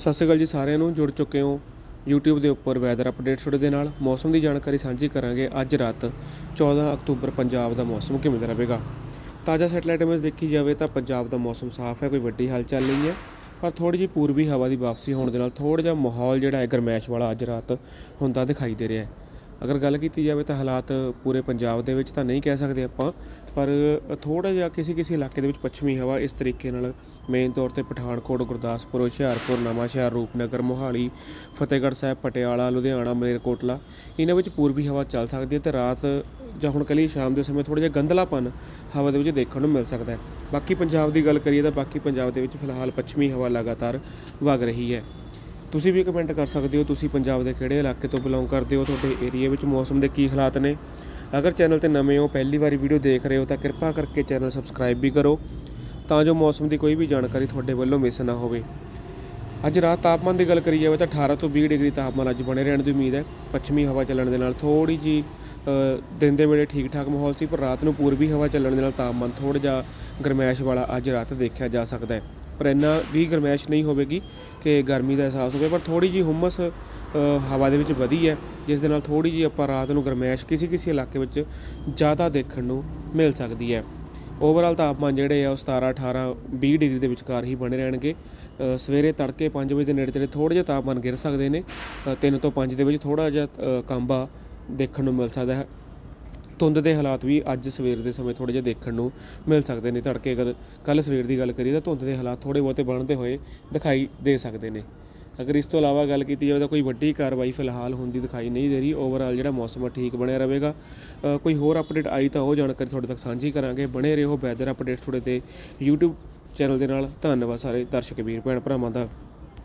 ਸਤਿ ਸ਼੍ਰੀ ਅਕਾਲ ਜੀ ਸਾਰਿਆਂ ਨੂੰ, ਜੁੜ ਚੁੱਕੇ ਹੋ YouTube ਦੇ ਉੱਪਰ ਵੈਦਰ ਅਪਡੇਟ ਛੋੜੇ ਦੇ ਨਾਲ। ਮੌਸਮ ਦੀ ਜਾਣਕਾਰੀ ਸਾਂਝੀ ਕਰਾਂਗੇ ਅੱਜ ਰਾਤ 14 ਅਕਤੂਬਰ, ਪੰਜਾਬ ਦਾ ਮੌਸਮ ਕਿਵੇਂ ਦਾ ਰਹੇਗਾ? ਤਾਜ਼ਾ ਸੈਟਲਾਈਟ ਇਮੇਜ ਦੇਖੀ ਜਾਵੇ ਤਾਂ ਪੰਜਾਬ ਦਾ ਮੌਸਮ ਸਾਫ਼ ਹੈ, ਕੋਈ ਵੱਡੀ ਹਲਚਲ ਨਹੀਂ ਹੈ। ਪਰ ਥੋੜੀ ਜਿਹੀ ਪੂਰਬੀ ਹਵਾ ਦੀ ਵਾਪਸੀ ਹੋਣ ਦੇ ਨਾਲ ਥੋੜਾ ਜਿਹਾ ਮਾਹੌਲ ਜਿਹੜਾ ਹੈ ਗਰਮੈਸ਼ ਵਾਲਾ ਅੱਜ ਰਾਤ ਹੁੰਦਾ ਦਿਖਾਈ ਦੇ ਰਿਹਾ ਹੈ। ਅਗਰ ਗੱਲ ਕੀਤੀ ਜਾਵੇ ਤਾਂ ਹਾਲਾਤ ਪੂਰੇ ਪੰਜਾਬ ਦੇ ਵਿੱਚ ਤਾਂ ਨਹੀਂ ਕਹਿ ਸਕਦੇ ਆਪਾਂ, ਪਰ ਥੋੜਾ ਜਿਹਾ ਕਿਸੇ ਕਿਸੇ ਇਲਾਕੇ ਦੇ ਵਿੱਚ ਪੱਛਮੀ ਹਵਾ ਇਸ ਤਰੀਕੇ ਨਾਲ ਮੇਨ ਤੌਰ ਤੇ ਪਠਾਨਕੋਟ, ਗੁਰਦਾਸਪੁਰ, ਹੁਸ਼ਿਆਰਪੁਰ, ਨਵਾਂਸ਼ਹਿਰ, ਰੂਪਨਗਰ, ਮੋਹਾਲੀ, ਫਤਿਹਗੜ੍ਹ ਸਾਹਿਬ, ਪਟਿਆਲਾ, ਲੁਧਿਆਣਾ, ਮਲੇਰਕੋਟਲਾ, ਇਹਨਾਂ ਵਿੱਚ ਪੂਰਬੀ ਹਵਾ ਚੱਲ ਸਕਦੀ ਹੈ ਤੇ ਰਾਤ ਜਾਂ ਹੁਣ ਕੱਲ੍ਹ ਸ਼ਾਮ ਦੇ ਸਮੇਂ ਥੋੜਾ ਜਿਹਾ ਗੰਧਲਾਪਨ ਹਵਾ ਦੇ ਵਿੱਚ ਦੇਖਣ ਨੂੰ ਮਿਲ ਸਕਦਾ ਹੈ। ਬਾਕੀ ਪੰਜਾਬ ਦੀ ਗੱਲ ਕਰੀਏ ਤਾਂ ਬਾਕੀ ਪੰਜਾਬ ਦੇ ਵਿੱਚ ਫਿਲਹਾਲ ਪੱਛਮੀ ਹਵਾ ਲਗਾਤਾਰ ਵਗ ਰਹੀ ਹੈ। ਤੁਸੀਂ ਵੀ ਕਮੈਂਟ ਕਰ ਸਕਦੇ ਹੋ, ਤੁਸੀਂ ਪੰਜਾਬ ਦੇ ਕਿਹੜੇ ਇਲਾਕੇ ਤੋਂ ਬਿਲੋਂਗ ਕਰਦੇ ਹੋ, ਤੁਹਾਡੇ ਏਰੀਆ ਵਿੱਚ ਮੌਸਮ ਦੇ ਕੀ ਹਾਲਾਤ ਨੇ। ਅਗਰ ਚੈਨਲ ਤੇ ਨਵੇਂ ਹੋ, ਪਹਿਲੀ ਵਾਰੀ ਵੀਡੀਓ ਦੇਖ ਰਹੇ ਹੋ, ਤਾਂ ਕਿਰਪਾ ਕਰਕੇ ਚੈਨਲ ਸਬਸਕ੍ਰਾਈਬ ਵੀ ਕਰੋ, ਤਾਂ ਜੋ ਮੌਸਮ ਦੀ ਕੋਈ ਵੀ ਜਾਣਕਾਰੀ ਤੁਹਾਡੇ ਵੱਲੋਂ ਮਿਸ ਨਾ ਹੋਵੇ। ਅੱਜ ਰਾਤ ਤਾਪਮਾਨ ਦੀ ਗੱਲ ਕਰੀ ਜਾਵੇ ਤਾਂ 18 ਤੋਂ 20 ਡਿਗਰੀ ਤਾਪਮਾਨ ਅੱਜ ਬਣੇ ਰਹਿਣ ਦੀ ਉਮੀਦ ਹੈ। ਪੱਛਮੀ ਹਵਾ ਚੱਲਣ ਦੇ ਨਾਲ ਥੋੜੀ ਜੀ ਦਿਨ ਦੇ ਵੇਲੇ ਠੀਕ ਠਾਕ ਮਾਹੌਲ ਸੀ, ਪਰ ਰਾਤ ਨੂੰ ਪੂਰਬੀ ਹਵਾ ਚੱਲਣ ਦੇ ਨਾਲ ਤਾਪਮਾਨ ਥੋੜਾ ਜਿਹਾ ਗਰਮੈਸ਼ ਵਾਲਾ ਅੱਜ ਰਾਤ ਦੇਖਿਆ ਜਾ ਸਕਦਾ ਹੈ। ਪਰ ਇੰਨਾ ਵੀ ਗਰਮੈਸ਼ ਨਹੀਂ ਹੋਵੇਗੀ ਕਿ ਗਰਮੀ ਦਾ ਅਹਿਸਾਸ ਹੋਵੇ ਪਰ ਥੋੜੀ ਜੀ ਹੁਮਸ ਹਵਾ ਦੇ ਵਿੱਚ ਵਧੀ ਹੈ ਜਿਸ ਦੇ ਨਾਲ ਥੋੜੀ ਜੀ ਆਪਾਂ ਰਾਤ ਨੂੰ ਗਰਮੈਸ਼ ਕਿਸੇ ਕਿਸੇ ਇਲਾਕੇ ਵਿੱਚ ਜ਼ਿਆਦਾ ਦੇਖਣ ਨੂੰ ਮਿਲ ਸਕਦੀ ਹੈ। ਓਵਰਆਲ ਤਾਪਮਾਨ ਜਿਹੜੇ ਆ ਉਹ 17 18 20 ਡਿਗਰੀ ਦੇ ਵਿਚਕਾਰ ਹੀ ਬਣੇ ਰਹਿਣਗੇ। ਸਵੇਰੇ ਤੜਕੇ 5 ਵਜੇ ਦੇ ਨੇੜੇ ਤੇੜੇ ਥੋੜ੍ਹੇ ਜਿਹਾ ਤਾਪਮਾਨ ਗਿਰ ਸਕਦੇ ਨੇ। 3 ਤੋਂ 5 ਦੇ ਵਿੱਚ ਥੋੜਾ ਜਿਹਾ ਅ, ਦੇਖਣ ਨੂੰ ਮਿਲ ਸਕਦਾ ਹੈ। ਧੁੰਦ ਦੇ ਹਾਲਾਤ ਵੀ ਅੱਜ ਸਵੇਰ ਦੇ ਸਮੇਂ ਥੋੜੇ ਜਿਹਾ ਦੇਖਣ ਨੂੰ ਮਿਲ ਸਕਦੇ ਨੇ। ਤੜਕੇ ਅਗਰ ਕੱਲ ਸਵੇਰ ਦੀ ਗੱਲ ਕਰੀਏ ਤਾਂ ਧੁੰਦ ਦੇ ਹਾਲਾਤ ਥੋੜੇ ਬਹੁਤੇ ਬਣਦੇ ਹੋਏ ਦਿਖਾਈ ਦੇ ਸਕਦੇ ਨੇ। ਅਗਰ ਇਸ ਤੋਂ ਇਲਾਵਾ ਗੱਲ ਕੀਤੀ ਜਾਵੇ ਤਾਂ ਕੋਈ ਵੱਡੀ ਕਾਰਵਾਈ ਫਿਲਹਾਲ ਹੁੰਦੀ ਦਿਖਾਈ ਨਹੀਂ ਦੇ ਰਹੀ। ਓਵਰਆਲ ਜਿਹੜਾ ਮੌਸਮ ਆ, ਠੀਕ ਬਣਿਆ ਰਹੇਗਾ। ਕੋਈ ਹੋਰ ਅਪਡੇਟ ਆਈ ਤਾਂ ਉਹ ਜਾਣਕਾਰੀ ਤੁਹਾਡੇ ਤੱਕ ਸਾਂਝੀ ਕਰਾਂਗੇ। ਬਣੇ ਰਹੋ ਵੈਦਰ ਅਪਡੇਟਸ ਤੁਹਾਡੇ ਤੇ YouTube ਚੈਨਲ ਦੇ ਨਾਲ। ਧੰਨਵਾਦ ਸਾਰੇ ਦਰਸ਼ਕ ਵੀਰ, ਭੈਣ ਭਰਾਵਾਂ ਦਾ।